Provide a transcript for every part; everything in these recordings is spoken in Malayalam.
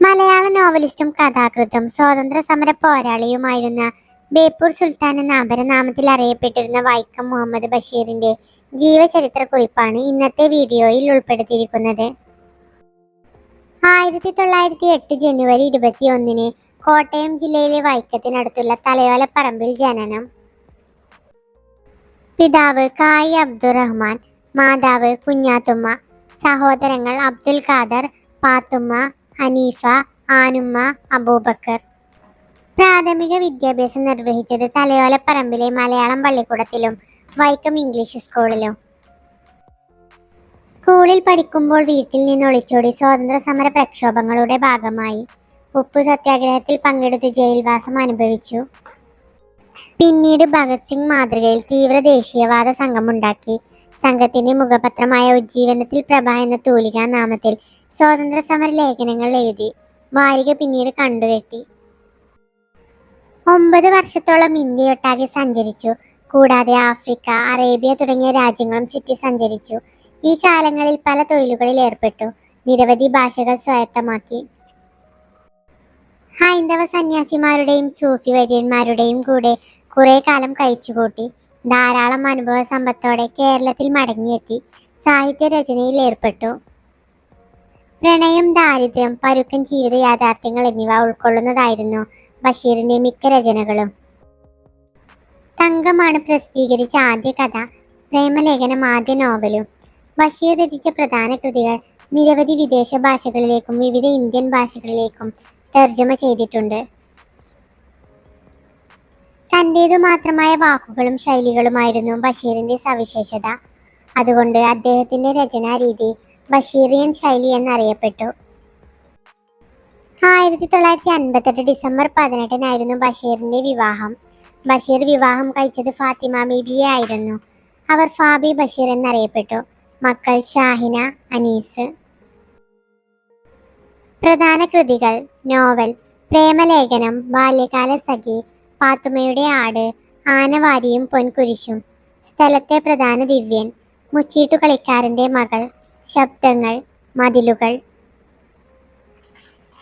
മലയാള നോവലിസ്റ്റും കഥാകൃത്തും സ്വാതന്ത്ര്യ സമര പോരാളിയുമായിരുന്ന ബേപ്പൂർ സുൽത്താൻ എന്ന അപരനാമത്തിൽ അറിയപ്പെട്ടിരുന്ന വൈക്കം മുഹമ്മദ് ബഷീറിന്റെ ജീവചരിത്ര കുറിപ്പാണ് ഇന്നത്തെ വീഡിയോയിൽ ഉൾപ്പെടുത്തിയിരിക്കുന്നത്. ആയിരത്തി തൊള്ളായിരത്തി എട്ട് ജനുവരി ഇരുപത്തി ഒന്നിന് കോട്ടയം ജില്ലയിലെ വൈക്കത്തിനടുത്തുള്ള തലയോലപ്പറമ്പിൽ ജനനം. പിതാവ് കായി അബ്ദുറഹ്മാൻ മാതാവ് കുഞ്ഞാത്തുമ്മ സഹോദരങ്ങൾ അബ്ദുൽ ഖാദർ പാത്തുമ്മ ഹനീഫ ആനുമ്മ അബൂബക്കർ. പ്രാഥമിക വിദ്യാഭ്യാസം നിർവഹിച്ചത് തലയോലപ്പറമ്പിലെ മലയാളം പള്ളിക്കൂടത്തിലും വൈക്കം ഇംഗ്ലീഷ് സ്കൂളിലും. സ്കൂളിൽ പഠിക്കുമ്പോൾ വീട്ടിൽ നിന്ന് ഒളിച്ചോടി സ്വാതന്ത്ര്യ സമര പ്രക്ഷോഭങ്ങളുടെ ഭാഗമായി ഉപ്പു സത്യാഗ്രഹത്തിൽ പങ്കെടുത്ത് ജയിൽവാസം അനുഭവിച്ചു. പിന്നീട് ഭഗത് സിംഗ് മാതൃകയിൽ തീവ്ര ദേശീയവാദ സംഘമുണ്ടാക്കി സംഘത്തിന്റെ മുഖപത്രമായ ഉജ്ജീവനത്തിൽ പ്രഭ എന്ന തൂലിക നാമത്തിൽ സ്വാതന്ത്ര്യ സമര ലേഖനങ്ങൾ എഴുതി വാരിക പിന്നീട് കണ്ടുകെട്ടി. ഒമ്പത് വർഷത്തോളം ഇന്ത്യയൊട്ടാകെ സഞ്ചരിച്ചു. കൂടാതെ ആഫ്രിക്ക അറേബ്യ തുടങ്ങിയ രാജ്യങ്ങളും ചുറ്റി സഞ്ചരിച്ചു. ഈ കാലങ്ങളിൽ പല തൊഴിലുകളിൽ ഏർപ്പെട്ടു. നിരവധി ഭാഷകൾ സ്വായത്തമാക്കി. ഹൈന്ദവ സന്യാസിമാരുടെയും സൂഫി വര്യന്മാരുടെയും കൂടെ കുറെ കാലം കഴിച്ചുകൂട്ടി. ധാരാളം അനുഭവ സമ്പത്തോടെ കേരളത്തിൽ മടങ്ങിയെത്തി. സാഹിത്യ രചനയിൽ ഏർപ്പെട്ടു. പ്രണയം ദാരിദ്ര്യം പരുക്കൻ ജീവിത യാഥാർത്ഥ്യങ്ങൾ എന്നിവ ഉൾക്കൊള്ളുന്നതായിരുന്നു ബഷീറിന്റെ മിക്ക രചനകളും. തങ്കമാണ് പ്രസിദ്ധീകരിച്ച ആദ്യ കഥ പ്രേമലേഖനം ആദ്യ നോവലും. ബഷീർ രചിച്ച പ്രധാന കൃതികൾ നിരവധി വിദേശ ഭാഷകളിലേക്കും വിവിധ ഇന്ത്യൻ ഭാഷകളിലേക്കും തർജമ ചെയ്തിട്ടുണ്ട്. തന്റേതു മാത്രമായ വാക്കുകളും ശൈലികളുമായിരുന്നു ബഷീറിന്റെ സവിശേഷത. അതുകൊണ്ട് അദ്ദേഹത്തിന്റെ രചനാ രീതി ബഷീറിയൻ ശൈലി എന്നറിയപ്പെട്ടു. ആയിരത്തി തൊള്ളായിരത്തി അൻപത്തെട്ട് ഡിസംബർ പതിനെട്ടിനായിരുന്നു ബഷീറിന്റെ വിവാഹം. ബഷീർ വിവാഹം കഴിച്ചത് ഫാത്തിമ ബീബിയെ ആയിരുന്നു. അവർ ഫാബി ബഷീർ എന്നറിയപ്പെട്ടു. മക്കൾ ഷാഹിന അനീസ്. പ്രധാന കൃതികൾ നോവൽ പ്രേമലേഖനം ബാല്യകാല സഖി പാത്തുമ്മയുടെ ആട് ആനവാരിയും പൊൻകുരിശും. സ്ഥലത്തെ പ്രധാന ദിവ്യൻ മുച്ചീട്ടു കളിക്കാരന്റെ മകൾ ശബ്ദങ്ങൾ മതിലുകൾ.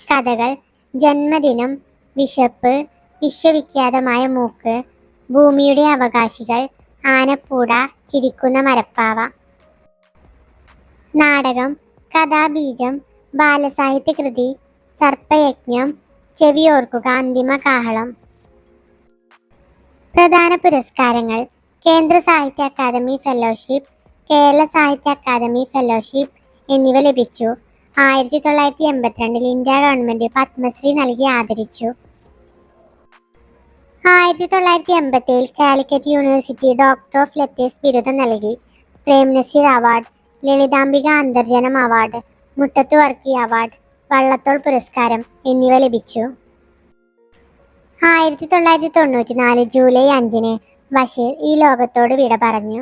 കഥകൾ ജന്മദിനം വിശപ്പ് വിശ്വവിഖ്യാതമായ മൂക്ക് ഭൂമിയുടെ അവകാശികൾ ആനപ്പൂട ചിരിക്കുന്ന മരപ്പാവ. നാടകം കഥാബീജം ബാലസാഹിത്യകൃതി സർപ്പയജ്ഞം ചെവിയോർക്കുക അന്തിമ കാഹളം. പ്രധാന പുരസ്കാരങ്ങൾ കേന്ദ്ര സാഹിത്യ അക്കാദമി ഫെലോഷിപ്പ് കേരള സാഹിത്യ അക്കാദമി ഫെലോഷിപ്പ് എന്നിവ ലഭിച്ചു. ആയിരത്തി തൊള്ളായിരത്തി എൺപത്തിരണ്ടിൽ ഇന്ത്യ ഗവൺമെന്റ് പത്മശ്രീ നൽകി ആദരിച്ചു. ആയിരത്തി തൊള്ളായിരത്തി എൺപത്തി ഏഴിൽ Calicut University doctor of letters ബിരുദം നൽകി. Prem Nazir award Lalithambika Antharjanam award Muttathu Varkey award Vallathol പുരസ്കാരം എന്നിവ ലഭിച്ചു. ആയിരത്തി തൊള്ളായിരത്തി തൊണ്ണൂറ്റി നാല് ജൂലൈ അഞ്ചിന് ബഷീർ ഈ ലോകത്തോട് വിട പറഞ്ഞു.